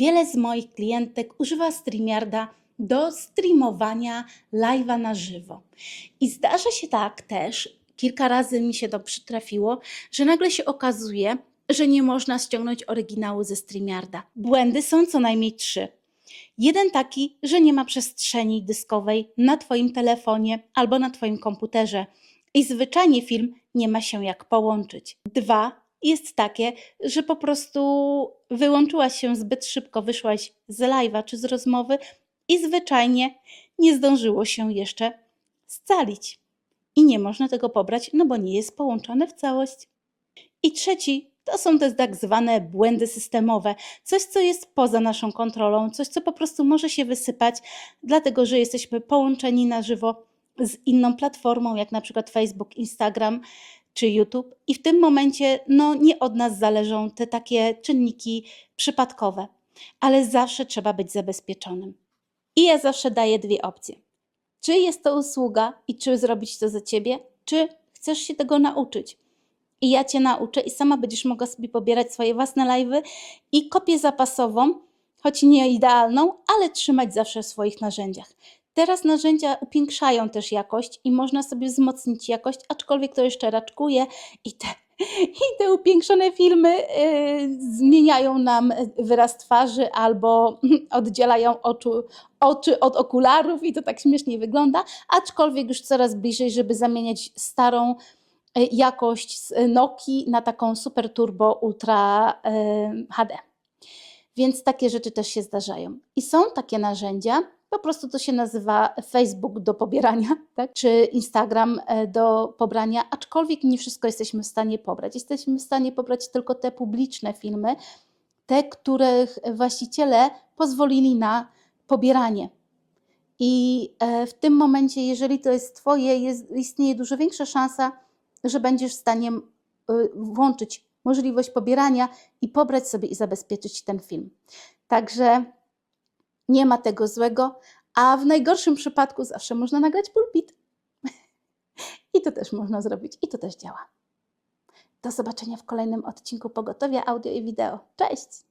Wiele z moich klientek używa StreamYarda do streamowania live'a na żywo. I zdarza się tak też, kilka razy mi się to przytrafiło, że nagle się okazuje, że nie można ściągnąć oryginału ze StreamYarda. Błędy są co najmniej trzy. Jeden taki, że nie ma przestrzeni dyskowej na Twoim telefonie albo na Twoim komputerze i zwyczajnie film nie ma się jak połączyć. Dwa jest takie, że po prostu wyłączyłaś się zbyt szybko, wyszłaś z live'a czy z rozmowy i zwyczajnie nie zdążyło się jeszcze scalić. I nie można tego pobrać, no bo nie jest połączone w całość. I trzeci to są te tak zwane błędy systemowe, coś, co jest poza naszą kontrolą, coś, co po prostu może się wysypać, dlatego że jesteśmy połączeni na żywo z inną platformą, jak na przykład Facebook, Instagram czy YouTube, i w tym momencie no, nie od nas zależą te takie czynniki przypadkowe, ale zawsze trzeba być zabezpieczonym. I ja zawsze daję dwie opcje. Czy jest to usługa i czy zrobić to za ciebie, czy chcesz się tego nauczyć i ja Cię nauczę i sama będziesz mogła sobie pobierać swoje własne live'y i kopię zapasową, choć nie idealną, ale trzymać zawsze w swoich narzędziach. Teraz narzędzia upiększają też jakość i można sobie wzmocnić jakość, aczkolwiek to jeszcze raczkuje i te, i te upiększone filmy yy, zmieniają nam wyraz twarzy albo oddzielają oczu, oczy od okularów i to tak śmiesznie wygląda, aczkolwiek już coraz bliżej, żeby zamieniać starą y, jakość z Nokii na taką super turbo ultra y, HD. Więc takie rzeczy też się zdarzają. I są takie narzędzia, po prostu to się nazywa Facebook do pobierania, tak? czy Instagram e, do pobrania, aczkolwiek nie wszystko jesteśmy w stanie pobrać. Jesteśmy w stanie pobrać tylko te publiczne filmy, te, których właściciele pozwolili na pobieranie. I e, w tym momencie, jeżeli to jest Twoje, jest, istnieje dużo większa szansa, że będziesz w stanie y, włączyć możliwość pobierania i pobrać sobie i zabezpieczyć ten film. Także nie ma tego złego, a w najgorszym przypadku zawsze można nagrać pulpit. I to też można zrobić, i to też działa. Do zobaczenia w kolejnym odcinku Pogotowia Audio i Wideo. Cześć!